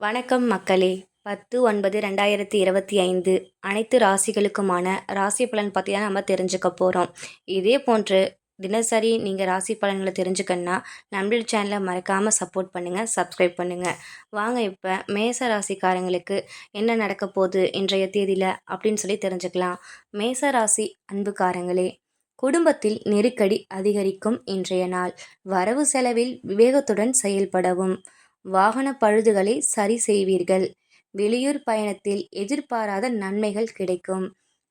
வணக்கம் மக்களே. பத்து ஒன்பது ரெண்டாயிரத்தி இருபத்தி ஐந்து. அனைத்து ராசிகளுக்குமான ராசி பலன் பற்றி தான் நம்ம தெரிஞ்சுக்க போகிறோம் இதே போன்று தினசரி நீங்கள் ராசி பலன்களை தெரிஞ்சுக்கணுன்னா நம்மளோட சேனலை மறக்காமல் சப்போர்ட் பண்ணுங்கள் சப்ஸ்கிரைப் பண்ணுங்கள் வாங்க இப்போ மேச ராசிக்காரங்களுக்கு என்ன நடக்க போகுது இன்றைய தேதியில் அப்படின்னு சொல்லி தெரிஞ்சுக்கலாம். மேச ராசி அன்புக்காரங்களே குடும்பத்தில் நெருக்கடி அதிகரிக்கும் இன்றைய நாள். வரவு செலவில் விவேகத்துடன் செயல்படவும். வாகன பழுதுகளை சரி செய்வீர்கள். வெளியூர் பயணத்தில் எதிர்பாராத நன்மைகள் கிடைக்கும்.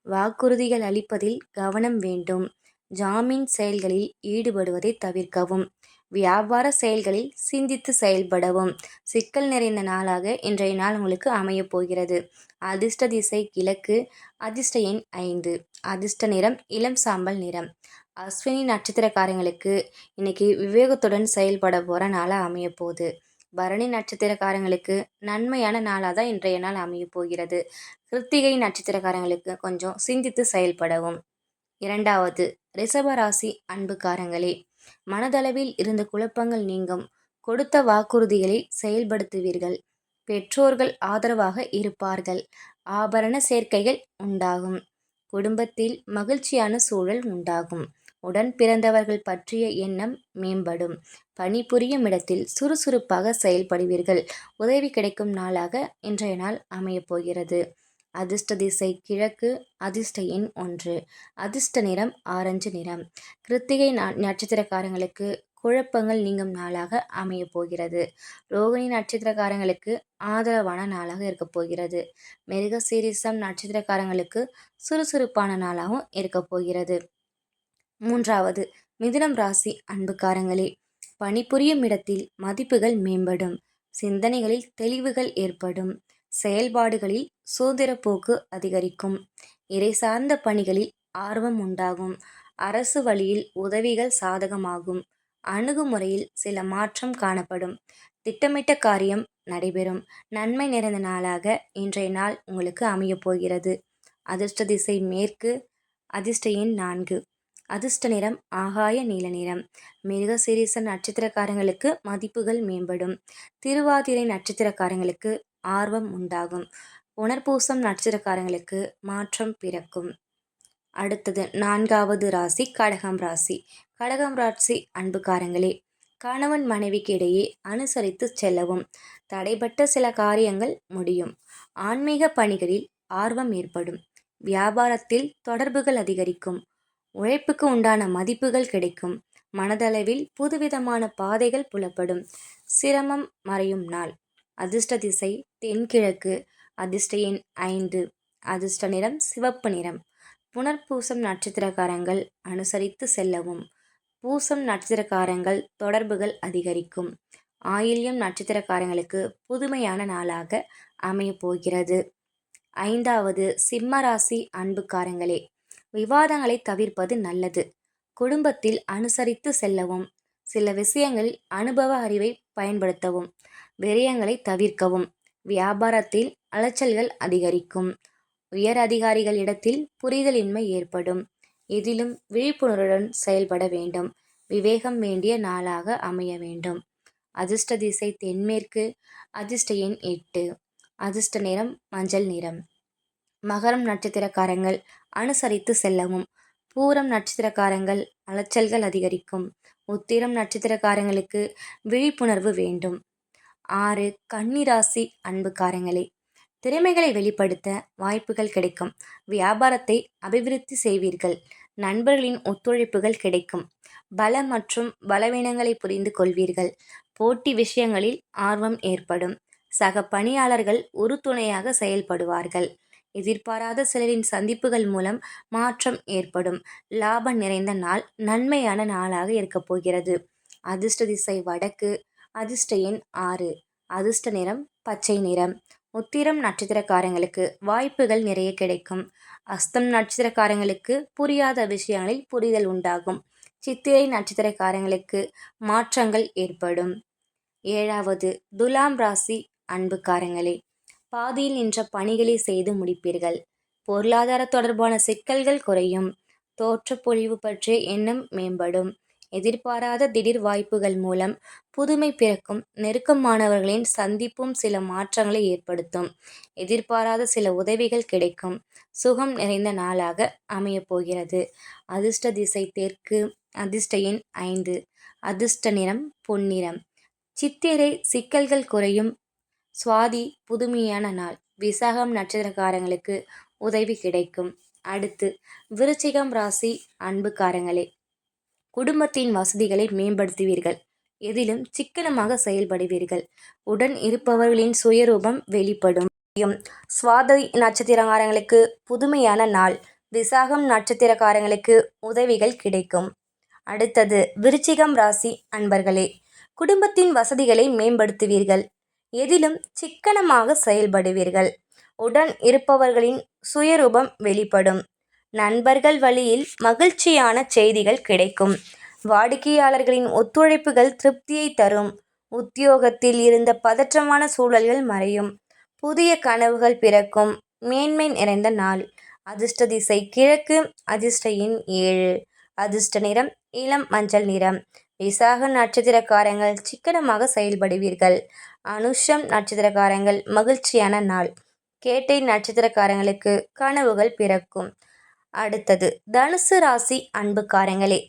வாக்குறுதிகள் அளிப்பதில் கவனம் வேண்டும். ஜாமீன் செயல்களில் ஈடுபடுவதை தவிர்க்கவும். வியாபார செயல்களில் சிந்தித்து செயல்படவும். சிக்கல் நிறைந்த நாளாக இன்றைய நாள் உங்களுக்கு அமையப் போகிறது. அதிர்ஷ்ட திசை கிழக்கு அதிர்ஷ்ட எண் ஐந்து. அதிர்ஷ்ட நிறம் இளம் சாம்பல் நிறம். அஸ்வினி நட்சத்திரக்காரங்களுக்கு இன்னைக்கு விவேகத்துடன் செயல்பட போகிற நாளாக அமையப்போகுது பரணி நட்சத்திரக்காரங்களுக்கு நன்மையான நாளாக தான் இன்றைய நாள் அமையப் போகிறது. கிருத்திகை நட்சத்திரக்காரங்களுக்கு கொஞ்சம் சிந்தித்து செயல்படவும். இரண்டாவது ரிஷபராசி அன்புக்காரங்களே மனதளவில் இருந்த குழப்பங்கள் நீங்கும். கொடுத்த வாக்குறுதிகளை செயல்படுத்துவீர்கள். பெற்றோர்கள் ஆதரவாக இருப்பார்கள். ஆபரண சேர்க்கைகள் உண்டாகும். குடும்பத்தில் மகிழ்ச்சியான சூழல் உண்டாகும். உடன் பிறந்தவர்கள் பற்றிய எண்ணம் மேம்படும். பணிபுரியும் இடத்தில் சுறுசுறுப்பாக செயல்படுவீர்கள். உதவி கிடைக்கும் நாளாக இன்றைய நாள் அமையப் போகிறது அதிர்ஷ்ட திசை கிழக்கு அதிர்ஷ்ட எண் ஒன்று. அதிர்ஷ்ட நிறம் ஆரஞ்சு நிறம். கிருத்திகை நட்சத்திரக்காரங்களுக்கு குழப்பங்கள் நீங்கும் நாளாக அமைய போகிறது ரோகிணி நட்சத்திரக்காரங்களுக்கு ஆதரவான நாளாக இருக்க போகிறது. மிருக சீரிசம் நட்சத்திரக்காரங்களுக்கு சுறுசுறுப்பான நாளாகவும் இருக்க போகிறது. மூன்றாவது மிதுனம் ராசி அன்புக்காரங்களே பணிபுரியும் இடத்தில் மதிப்புகள் மேம்படும் சிந்தனைகளில் தெளிவுகள் ஏற்படும் செயல்பாடுகளில் சுதந்திர போக்கு அதிகரிக்கும் இறை சார்ந்த பணிகளில் ஆர்வம் உண்டாகும் அரசு வழியில் உதவிகள் சாதகமாகும் அணுகுமுறையில் சில மாற்றம் காணப்படும் திட்டமிட்ட காரியம் நடைபெறும். நன்மை நிறைந்த நாளாக இன்றைய நாள் உங்களுக்கு அமையப் போகிறது. அதிர்ஷ்ட திசை மேற்கு அதிர்ஷ்ட எண் நான்கு. அதிர்ஷ்ட நிறம் ஆகாய நீல நிறம். மிருகசீரிச நட்சத்திரக்காரங்களுக்கு மதிப்புகள் மேம்படும். திருவாதிரை நட்சத்திரக்காரங்களுக்கு ஆர்வம் உண்டாகும். உணர்பூசம் நட்சத்திரக்காரங்களுக்கு மாற்றம் பிறக்கும். அடுத்தது நான்காவது ராசி கடகம் ராசி. கடகம் ராசி அன்புக்காரங்களே கணவன் மனைவிக்கு இடையே அனுசரித்து செல்லவும். தடைப்பட்ட சில காரியங்கள் முடியும். ஆன்மீக பணிகளில் ஆர்வம் ஏற்படும். வியாபாரத்தில் தொடர்புகள் அதிகரிக்கும். உழைப்புக்கு உண்டான மதிப்புகள் கிடைக்கும். மனதளவில் புதுவிதமான பாதைகள் புலப்படும். சிரமம் மறையும் நாள். அதிர்ஷ்ட திசை தென்கிழக்கு. அதிர்ஷ்ட எண் ஐந்து. அதிர்ஷ்ட நிறம் சிவப்பு நிறம். புனர்பூசம் நட்சத்திரக்காரங்கள் அனுசரித்து செல்லவும். பூசம் நட்சத்திரக்காரங்கள் தொடர்புகள் அதிகரிக்கும். ஆயில்யம் நட்சத்திரக்காரங்களுக்கு புதுமையான நாளாக அமையப் போகிறது ஐந்தாவது சிம்மராசி அன்புக்காரங்களே. விவாதங்களை தவிர்ப்பது நல்லது. குடும்பத்தில் அனுசரித்து செல்லவும் சில விஷயங்களில் அனுபவ அறிவை பயன்படுத்தவும் விரயங்களை தவிர்க்கவும் வியாபாரத்தில் அலைச்சல்கள் அதிகரிக்கும் உயர் அதிகாரிகளிடத்தில் புரிதலின்மை ஏற்படும் இதிலும் விழிப்புணர்வுடன் செயல்பட வேண்டும் விவேகம் வேண்டிய நாளாக அமைய வேண்டும். அதிர்ஷ்ட திசை தென்மேற்கு அதிர்ஷ்ட எண் எட்டு அதிர்ஷ்ட நிறம் மஞ்சள் நிறம். மகரம் நட்சத்திரக்காரங்கள் அனுசரித்து செல்லவும். பூரம் நட்சத்திரக்காரங்கள் அலைச்சல்கள் அதிகரிக்கும். உத்திரம் நட்சத்திரக்காரங்களுக்கு விழிப்புணர்வு வேண்டும். ஆறு கன்னிராசி அன்புக்காரங்களே திறமைகளை வெளிப்படுத்த வாய்ப்புகள் கிடைக்கும். வியாபாரத்தை அபிவிருத்தி செய்வீர்கள். நண்பர்களின் ஒத்துழைப்புகள் கிடைக்கும். பல மற்றும் பலவீனங்களை புரிந்து கொள்வீர்கள். போட்டி விஷயங்களில் ஆர்வம் ஏற்படும். சக பணியாளர்கள் உறுதுணையாக செயல்படுவார்கள். எதிர்பாராத சிலரின் சந்திப்புகள் மூலம் மாற்றம் ஏற்படும். லாபம் நிறைந்த நாள் நன்மையான நாளாக இருக்கப் போகிறது. அதிர்ஷ்ட திசை வடக்கு அதிர்ஷ்ட எண் ஆறு. அதிர்ஷ்ட நிறம் பச்சை நிறம். உத்திரம் நட்சத்திரக்காரங்களுக்கு வாய்ப்புகள் நிறைய கிடைக்கும். அஸ்தம் நட்சத்திரக்காரங்களுக்கு புரியாத விஷயங்களில் புரிதல் உண்டாகும். சித்திரை நட்சத்திரக்காரங்களுக்கு மாற்றங்கள் ஏற்படும். ஏழாவது துலாம் ராசி அன்புக்காரங்களே. பாதியில் நின்ற பணிகளை செய்து முடிப்பீர்கள். பொருளாதார தொடர்பான சிக்கல்கள் குறையும். தோற்றப்பொழிவு பற்றிய எண்ணம் மேம்படும். எதிர்பாராத திடீர் வாய்ப்புகள் மூலம் புதுமை பிறக்கும். நெருக்கமானவர்களின் சந்திப்பும் சில மாற்றங்களை ஏற்படுத்தும். எதிர்பாராத சில உதவிகள் கிடைக்கும். சுகம் நிறைந்த நாளாக அமையப் போகிறது. அதிர்ஷ்ட திசை தெற்கு அதிர்ஷ்ட எண் ஐந்து. அதிர்ஷ்ட நிறம் பொன்னிறம். சித்திரை சிக்கல்கள் குறையும். சுவாதி புதுமையான நாள். விசாகம் நட்சத்திரக்காரங்களுக்கு உதவி கிடைக்கும். அடுத்து விருச்சிகம் ராசி அன்புக்காரங்களே. குடும்பத்தின் வசதிகளை மேம்படுத்துவீர்கள். எதிலும் சிக்கனமாக செயல்படுவீர்கள். உடன் இருப்பவர்களின் சுயரூபம் வெளிப்படும். சுவாதி நட்சத்திரக்காரங்களுக்கு புதுமையான நாள். விசாகம் நட்சத்திரக்காரங்களுக்கு உதவிகள் கிடைக்கும். அடுத்தது விருச்சிகம் ராசி அன்பர்களே. குடும்பத்தின் வசதிகளை மேம்படுத்துவீர்கள். எதிலும் சிக்கனமாக செயல்படுவீர்கள். உடன் இருப்பவர்களின் சுயரூபம் வெளிப்படும். நண்பர்கள் வழியில் மகிழ்ச்சியான செய்திகள் கிடைக்கும். வாடிக்கையாளர்களின் ஒத்துழைப்புகள் திருப்தியை தரும். உத்தியோகத்தில் இருந்த பதற்றமான சூழல்கள் மறையும். புதிய கனவுகள் பிறக்கும். மேன்மை நிறைந்த நாள். அதிர்ஷ்ட திசை கிழக்கு அதிர்ஷ்ட எண் ஏழு. அதிர்ஷ்ட நிறம் இளம் மஞ்சள் நிறம். விசாக நட்சத்திரக்காரங்கள் சிக்கனமாக செயல்படுவீர்கள். அனுஷம் நட்சத்திரக்காரங்கள் மகிழ்ச்சியான நாள். கேட்டை நட்சத்திரக்காரங்களுக்கு கனவுகள் பிறக்கும். அடுத்தது தனுசு ராசி அன்புக்காரங்களே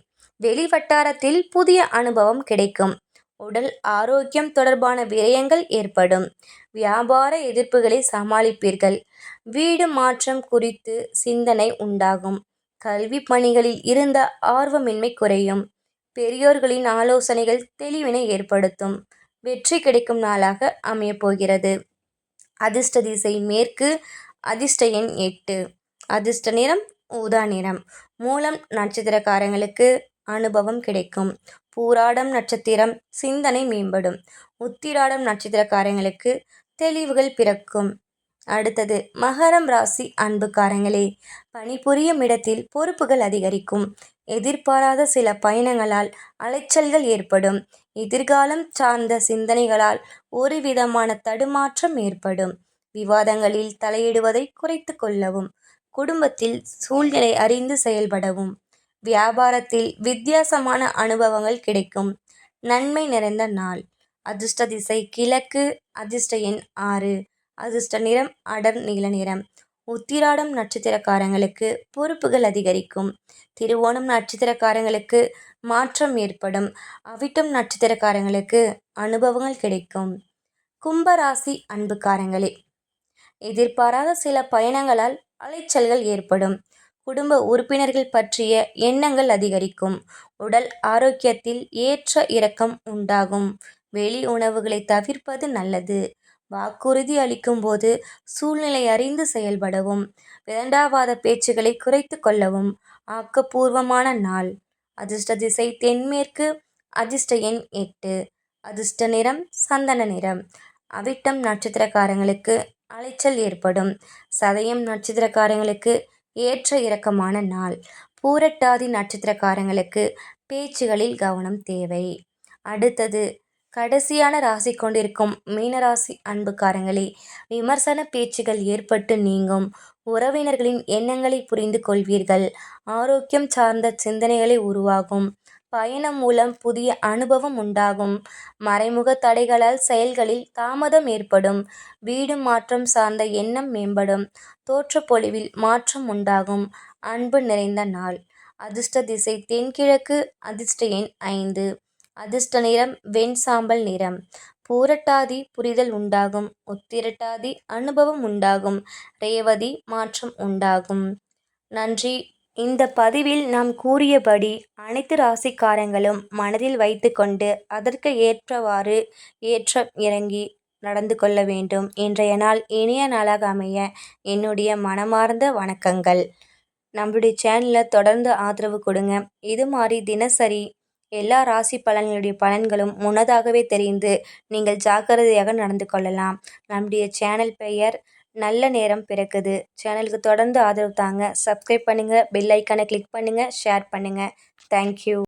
வெளிவட்டாரத்தில் புதிய அனுபவம் கிடைக்கும். உடல் ஆரோக்கியம் தொடர்பான விரயங்கள் ஏற்படும். வியாபார எதிர்ப்புகளை சமாளிப்பீர்கள். வீடு மாற்றம் குறித்து சிந்தனை உண்டாகும். கல்வி பணிகளில் இருந்த ஆர்வமின்மை குறையும். பெரியோர்களின் ஆலோசனைகள் தெளிவினை ஏற்படுத்தும். வெற்றி கிடைக்கும் நாளாக அமையப்போகிறது. அதிர்ஷ்ட திசை மேற்கு அதிர்ஷ்ட எண் எட்டு. அதிர்ஷ்ட நிறம் ஊதா நிறம். மூலம் நட்சத்திரக்காரங்களுக்கு அனுபவம் கிடைக்கும். பூராடம் நட்சத்திரம் சிந்தனை மேம்படும். உத்திராடம் நட்சத்திரக்காரங்களுக்கு தெளிவுகள் பிறக்கும். அடுத்தது மகரம் ராசி அன்புக்காரங்களே பணிபுரியும் இடத்தில் பொறுப்புகள் அதிகரிக்கும். எதிர்பாராத சில பயணங்களால் அலைச்சல்கள் ஏற்படும். எதிர்காலம் சார்ந்த சிந்தனைகளால் ஒரு விதமான தடுமாற்றம் ஏற்படும். விவாதங்களில் தலையிடுவதை குறைத்து கொள்ளவும் குடும்பத்தில் சூழ்நிலை அறிந்து செயல்படவும் வியாபாரத்தில் வித்தியாசமான அனுபவங்கள் கிடைக்கும். நன்மை நிறைந்த நாள். அதிர்ஷ்ட திசை கிழக்கு அதிர்ஷ்ட எண் ஆறு. அதிர்ஷ்ட நிறம் அடர் நீல நிறம். உத்திராடம் நட்சத்திரக்காரங்களுக்கு பொறுப்புகள் அதிகரிக்கும். திருவோணம் நட்சத்திரக்காரங்களுக்கு மாற்றம் ஏற்படும். அவிட்டம் நட்சத்திரக்காரங்களுக்கு அனுபவங்கள் கிடைக்கும். கும்பராசி அன்புக்காரங்களே எதிர்பாராத சில பயணங்களால் அலைச்சல்கள் ஏற்படும். குடும்ப உறுப்பினர்கள் பற்றிய எண்ணங்கள் அதிகரிக்கும். உடல் ஆரோக்கியத்தில் ஏற்ற இறக்கம் உண்டாகும். வெளி உணவுகளை தவிர்ப்பது நல்லது. வாக்குறுதி அளிக்கும் போது சூழ்நிலை அறிந்து செயல்படவும் இரண்டாவாத பேச்சுகளை குறைத்து கொள்ளவும் ஆக்கப்பூர்வமான நாள். அதிர்ஷ்ட திசை தென்மேற்கு அதிர்ஷ்ட எண் எட்டு. அதிர்ஷ்ட நிறம் சந்தன நிறம். அவிட்டம் நட்சத்திரக்காரங்களுக்கு அலைச்சல் ஏற்படும். சதயம் நட்சத்திரக்காரங்களுக்கு ஏற்ற இறக்கமான நாள். பூரட்டாதி நட்சத்திரக்காரங்களுக்கு பேச்சுகளில் கவனம் தேவை. அடுத்தது கடைசியான ராசி கொண்டிருக்கும் மீனராசி அன்புக்காரங்களே விமர்சன பேச்சுகள் ஏற்பட்டு நீங்கும். உறவினர்களின் எண்ணங்களை புரிந்து கொள்வீர்கள். ஆரோக்கியம் சார்ந்த சிந்தனைகளை உருவாகும். பயணம் மூலம் புதிய அனுபவம் உண்டாகும். மறைமுக தடைகளால் செயல்களில் தாமதம் ஏற்படும். வீடு மாற்றம் சார்ந்த எண்ணம் மேம்படும். தோற்றப்பொழிவில் மாற்றம் உண்டாகும். அன்பு நிறைந்த நாள். அதிர்ஷ்ட திசை தென்கிழக்கு அதிர்ஷ்ட எண் ஐந்து. அதிர்ஷ்ட நிறம் வெண் சாம்பல் நிறம். பூரட்டாதி புரிதல் உண்டாகும். உத்திரட்டாதி அனுபவம் உண்டாகும். ரேவதி மாற்றம் உண்டாகும். நன்றி. இந்த பதிவில் நாம் கூறியபடி அனைத்து ராசிக்காரங்களும் மனதில் வைத்துக்கொண்டு அதற்கு ஏற்றவாறு ஏற்றம் இறங்கி நடந்து கொள்ள வேண்டும். இன்றைய நாள் இனிய நாளாக அமைய என்னுடைய மனமார்ந்த வணக்கங்கள். நம்மளுடைய சேனலில் தொடர்ந்து ஆதரவு கொடுங்க. இது மாதிரி தினசரி எல்லா ராசி பலன்களுடைய பலன்களும் முன்னதாகவே தெரிந்து நீங்கள் ஜாக்கிரதையாக நடந்து கொள்ளலாம். நம்முடைய சேனல் பெயர் நல்ல நேரம் பிறக்குது. சேனலுக்கு தொடர்ந்து ஆதரவு தாங்க. சப்ஸ்கிரைப் பண்ணுங்கள் பெல் ஐக்கானை கிளிக் பண்ணுங்கள் ஷேர் பண்ணுங்கள் தேங்க்யூ